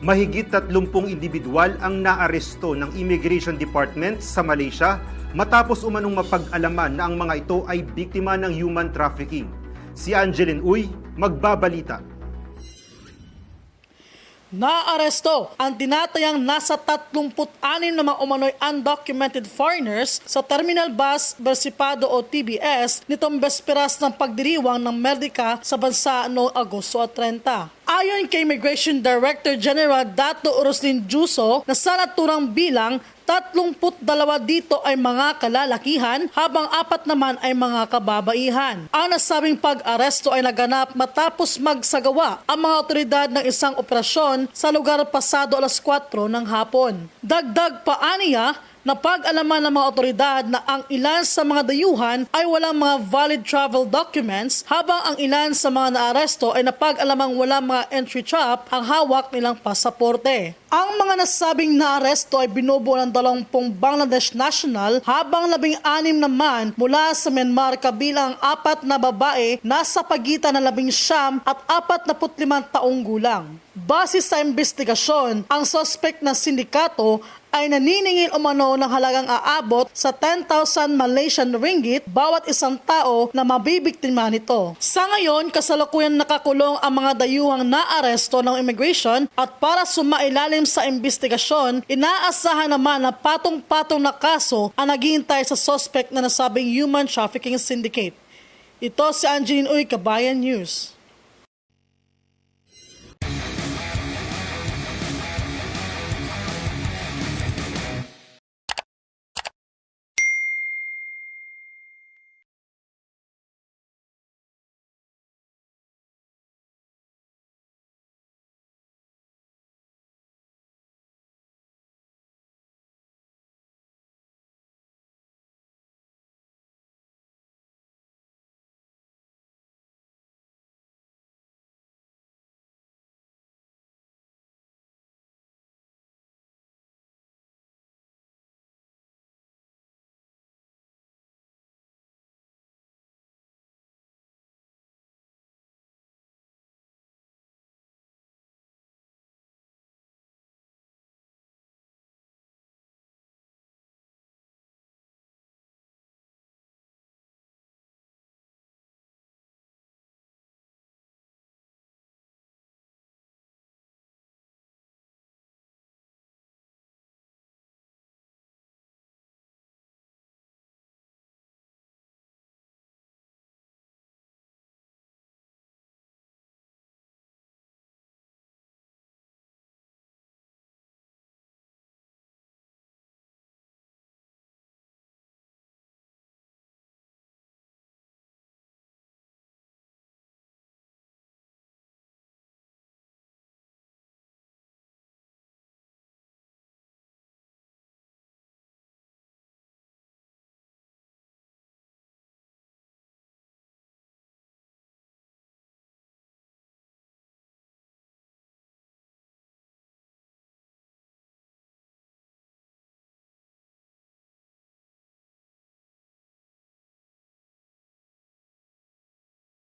Mahigit 30 individual ang naaresto ng Immigration Department sa Malaysia matapos umanong mapag-alaman na ang mga ito ay biktima ng human trafficking. Si Angeline Uy, magbabalita. Naaresto ang tinatayang nasa 36 na mga umano'y undocumented foreigners sa Terminal Bus Versipado o TBS nitong besperas ng pagdiriwang ng Merdeka sa bansa noong Agosto 30. Ayon kay Immigration Director General Dato Roslin Juso na sa naturang bilang 32 dito ay mga kalalakihan habang apat naman ay mga kababaihan. Ang nasabing pag-aresto ay naganap matapos magsagawa ang mga otoridad ng isang operasyon sa lugar pasado alas 4 ng hapon. Dagdag pa aniya, Napag-alaman ng mga otoridad na ang ilan sa mga dayuhan ay walang mga valid travel documents habang ang ilan sa mga naaresto ay napag-alamang walang mga entry chop ang hawak nilang pasaporte. Ang mga nasabing naaresto ay binubuo ng 20 Bangladesh national habang 16 naman mula sa Myanmar kabilang ang apat na babae nasa pagitan ng 11 at 45 taong gulang. Base sa investigasyon, ang suspect na sindikato ay naniningil umano ng halagang aabot sa 10,000 Malaysian ringgit bawat isang tao na mabibiktima nito. Sa ngayon, kasalukuyan nakakulong ang mga dayuhang naaresto ng immigration at para sumailalim sa investigasyon, inaasahan naman na patong-patong na kaso ang naghihintay sa suspect na nasabing human trafficking syndicate. Ito si Angeline Uy, Kabayan News.